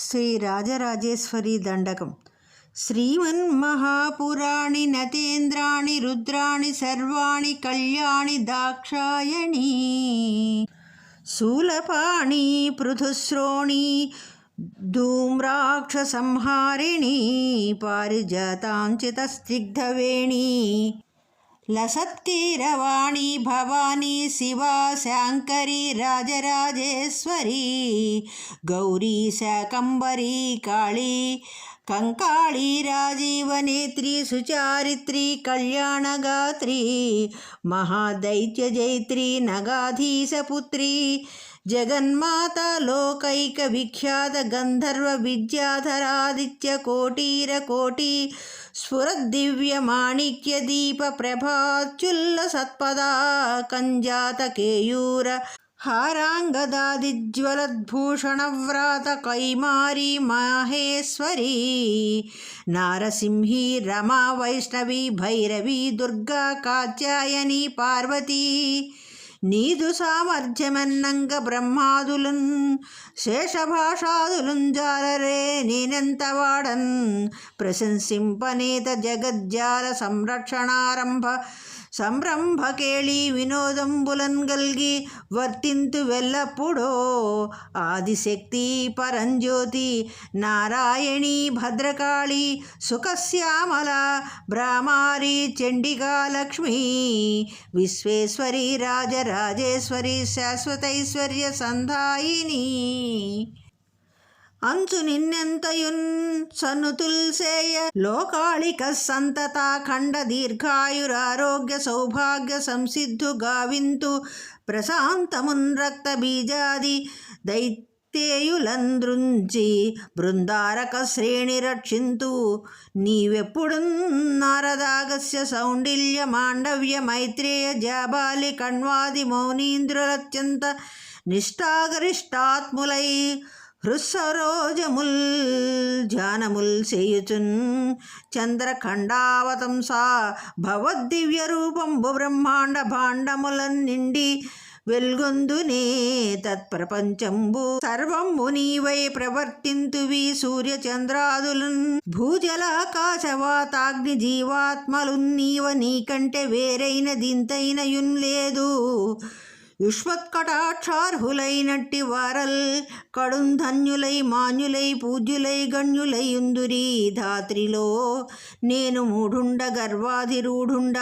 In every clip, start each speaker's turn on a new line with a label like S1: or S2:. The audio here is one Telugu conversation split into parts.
S1: శ్రీ రాజరాజేశ్వరి దండకం. శ్రీమన్మహాపురాణి నతేంద్రాణి రుద్రాణి సర్వాణి కళ్యాణి దాక్షాయణి. శూలపాణి పృథుశ్రోణి ధూమ్రాక్షసంహారిణి పారిజాతాంచిత స్నిగ్ధవేణి లసత్కీరవాణి భవానీ శివా శాంకరి రాజరాజేశ్వరి గౌరీ శాకంబరీ కాళీ కంకాళీ రాజీవనేత్రి సుచారిత్రి కళ్యాణగాత్రి మహాదైత్య జైత్రి నగాధీశపుత్రి జగన్మాత లోకైక విఖ్యాత గంధర్వ విద్యాధరాదిత్య కోటీర కోటి స్ఫురద్దివ్య మాణిక్య దీప ప్రభాచుల్ల సత్పదా కంజాత కేయూర హారాంగదాదిజ్వలద్భూషణవ్రాత కైమారి మాహేశ్వరి నారసింహి రమా వైష్ణవి భైరవి దుర్గా కాత్యాయని పార్వతీ నీదు సామర్థ్యమన్నంగ బ్రహ్మాదులున్ శేషభాషాదులున్ జాలరే నేనెంత వాడన్? ప్రశంసింపనేత జగజ్జాల సంరక్షణారంభ సంరంభకేళి వినోదంబులన్ గల్గి వర్తింతు వెల్లప్పుడో ఆదిశక్తి పరంజ్యోతి నారాయణి భద్రకాళి సుఖశ్యామల బ్రామారి చండికా లక్ష్మి విశ్వేశ్వరి రాజరాజేశ్వరి శాశ్వతైశ్వర్య సంధాయిని. అంచు నిన్నెంతయున్ సన్నుతుల్సేయ లోకాళిక సంతత ఖండ దీర్ఘాయురారోగ్య సౌభాగ్య సంసిద్ధు గావింతు ప్రశాంతమున్ రక్త బీజాది దైత్యేయులందృంచి బృందారక శ్రేణి రక్షింతు. నీవెప్పుడు నారదాగస్య సౌండిల్య మాండవ్య మైత్రేయ జాబాలి కణ్వాది మౌనీంద్రులత్యంత నిష్ఠాగరిష్టాత్ములై హృస్సరోజముల్ ధ్యానముల్ చేయుచున్ చంద్రఖండావతంసా భవద్దివ్య రూపంబు బ్రహ్మాండ భాండములన్ నిండి వెల్గొందునే తత్ప్రపంచంబు. సర్వంబు నీవై ప్రవర్తింతువి సూర్యచంద్రాదులున్ భూజలాకాశవాతాగ్ని జీవాత్మలు నీవ నీకంటే వేరైన దింతైనయున్ లేదు. యుష్మత్కటాక్షార్హులైనట్టి వారల్ కడుంధన్యులై మాన్యులై పూజ్యులై గణ్యులై ఉందురీ ధాత్రిలో. నేను మూఢుండ గర్వాధిరూఢుండ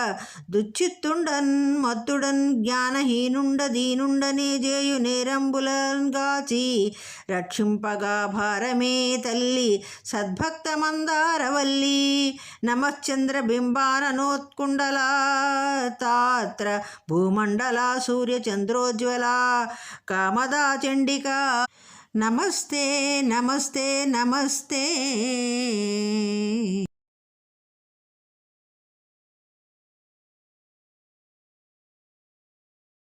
S1: దుచ్చిత్తుండన్ మత్తుడన్ జ్ఞానహీనుండ దీనుండనే జేయు నేరంబులన్ గాచి రక్షింపగా భారమే తల్లి సద్భక్త మందారవల్లి నమశ్చంద్ర బింబాననోత్కుండలా తాత్ర భూమండల చంద్రోజ్వల కామదా చండిక. నమస్తే నమస్తే నమస్తే.